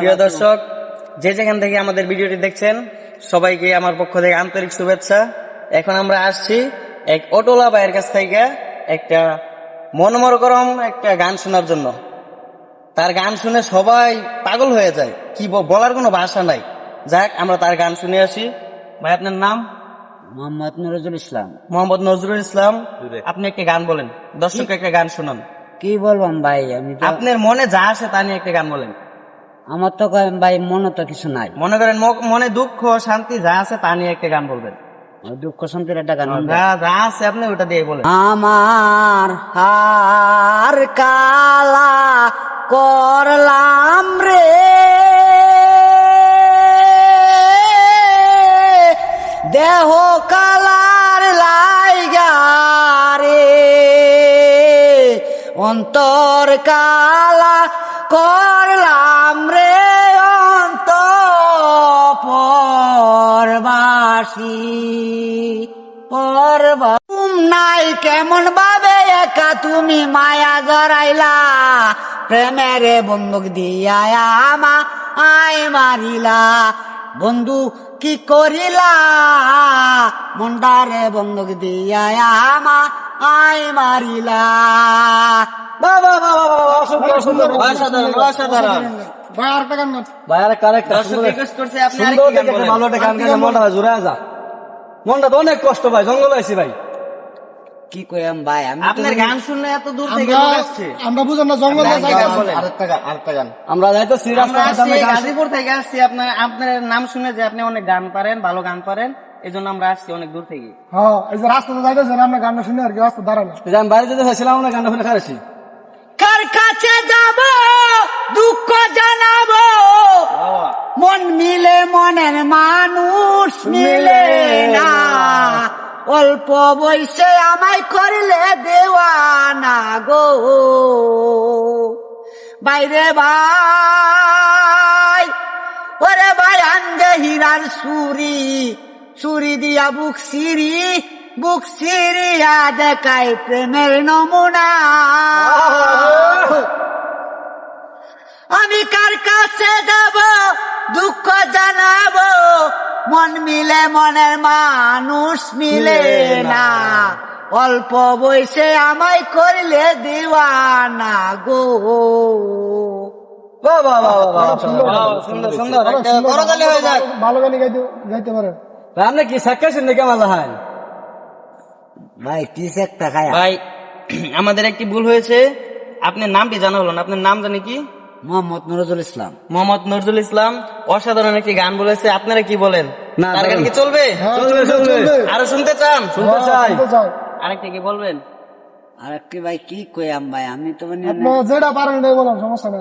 প্রিয় দর্শক যে যেখান থেকে আমাদের ভিডিওটি দেখছেন সবাইকে আমার পক্ষ থেকে আন্তরিক শুভেচ্ছা। এখন আমরা আসছি এক অটোলা ভাইয়ের কাছ থেকে একটা মনোমরকরম একটা গান শোনার জন্য। তার গান শুনে সবাই পাগল হয়ে যায় কি বলার কোনো ভাষা নাই। যাক আমরা তার গান শুনে আসি। ভাই আপনার নাম? মোহাম্মদ নজরুল ইসলাম। মোহাম্মদ নজরুল ইসলাম আপনি একটা গান বলেন। দর্শককে একটা গান শোনান। কি বলবাম ভাই? আমি আপনার মনে যা আসে তা নিয়ে একটা গান বলেন। আমার তো ভাই মনে তো কিছু নাই। মনে করেন মনে দুঃখ শান্তি যা আছে তা নিয়ে একটা গান বলবেন? দুঃখ শান্তির একটা গান যা আছে আপনি ওটা দিয়ে বলেন। আমার হার কালা করলাম রে। দেহ কালার লাইগা রে। অন্তর কালা করলাম রে অন্ত পরবাসী পরবা নাই কেমন ভাবে একা তুমি মায়া জড়াইলা প্রেমের বন্দুক দিয়া আমা আয় মারিলা। বন্ধু কি করিলা? মন্ডারে বন্দুক দিয়া আমা আয় মারিলা। বাবা বাবা অসাধারণ অসাধারণ। ভাই আরেকটা আরেকটা দর্শক রিকোয়েস্ট করছে আপনি সুন্দর দেখে একটা ভালো একটা গান গাইলে মনটা জুড়ে যা মনটা তো অনেক কষ্ট ভাই জঙ্গল আছি ভাই। কি কইম ভাই আমি আপনার গান শুনলে এত দূর থেকে আসছে। আমরা বুঝলাম না জঙ্গল আরেকটি গান আমরা যাইতেছি গাজীপুর থেকে আসছি আপনার আপনার নাম শুনে যে আপনি অনেক গান পারেন ভালো গান পারেন এই জন্য আমরা আসছি অনেক দূর থেকে। হ্যাঁ এই যে রাস্তাতে আমরা গানটা শুনে আর কি রাস্তা দাঁড়ানো বাইরে যেতে চাইছিলাম না গানটা শুনে খারেছি কার কাছে যাব? দুঃখ জানাব। মন মিলে মনের মানুষ মিলে না। অল্প বয়সে আমায় করলে দেওয়ানা গো। বাইরে ভাই ওরে ভাই আন্দে হীরার সুরি সুরি দিয়া বুক সিরি বুক সিরিয়া দেখায় প্রেমের নমুনা আমি কার কাছে যাব দুঃখ জানাব মন মিলে মনের মানুষ মিলে না। অল্প বয়সে আমায় করলে দিওয়ানা গো। সুন্দর সুন্দর হয়ে যাক ভালো গানি গাইতে গাইতে পারে। আপনি কি নাকি আমার ভাই কি একটা খায়া? ভাই আমাদের একটি ভুল হয়েছে। আপনার নামটি জানা হলো না। আপনার নাম জানি কি? মোহাম্মদ নজরুল ইসলাম। মোহাম্মদ নজরুল ইসলাম অসাধারণ একটি গান বলেছে আপনারা কি বলেন? না, তার গান কি চলবে? হ্যাঁ, চলবে। আরও শুনতে চান? শুনতে চাই আরেকটা কি বলবেন? আরেকটি ভাই কি কইয়াম ভাই? আমি তো মানে যেটা পারেন সমস্যা নেই।